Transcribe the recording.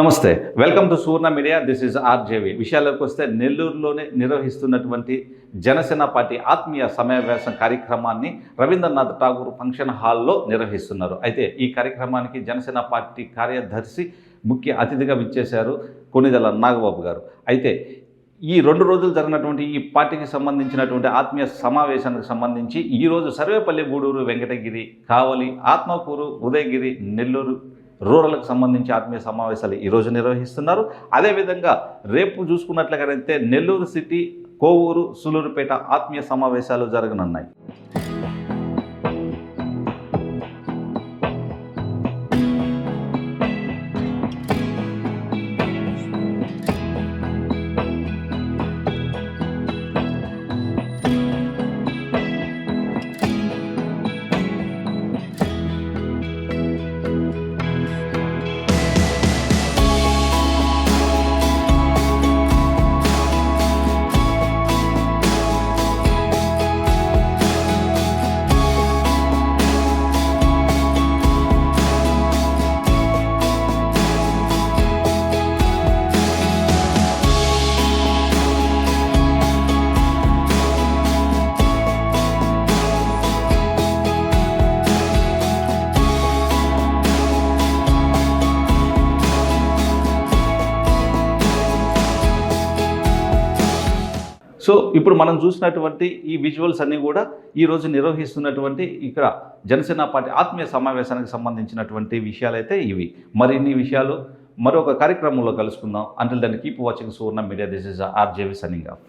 నమస్తే welcome to Suvarna media. This is RJV. విషయాలకు వస్తే నెల్లూరులోనే నిర్వహిస్తున్నటువంటి జనసేన పార్టీ ఆత్మీయ సమావేశం కార్యక్రమాన్ని రవీంద్రనాథ్ ఠాగూర్ ఫంక్షన్ హాల్లో నిర్వహిస్తున్నారు. అయితే ఈ కార్యక్రమానికి జనసేన పార్టీ కార్యదర్శి ముఖ్య అతిథిగా విచ్చేశారు కొనిదల నాగబాబు గారు. అయితే ఈ రెండు రోజులు జరిగినటువంటి ఈ పార్టీకి సంబంధించినటువంటి ఆత్మీయ సమావేశానికి సంబంధించి ఈరోజు సర్వేపల్లి గూడూరు వెంకటగిరి కావలి ఆత్మకూరు ఉదయగిరి నెల్లూరు రూరల్కి సంబంధించి ఆత్మీయ సమావేశాలు ఈరోజు నిర్వహిస్తున్నారు. అదేవిధంగా రేపు చూసుకున్నట్లయితే నెల్లూరు సిటీ కోవూరు సులూరుపేట ఆత్మీయ సమావేశాలు జరగనున్నాయి. సో ఇప్పుడు మనం చూసినటువంటి ఈ విజువల్స్ అన్నీ కూడా ఈరోజు నిర్వహిస్తున్నటువంటి ఇక్కడ జనసేన పార్టీ ఆత్మీయ సమావేశానికి సంబంధించినటువంటి విషయాలైతే ఇవి. మరిన్ని విషయాలు మరొక కార్యక్రమంలో కలుసుకుందాం. అంటే దాన్ని keep watching Suvarna media this is RJV signing off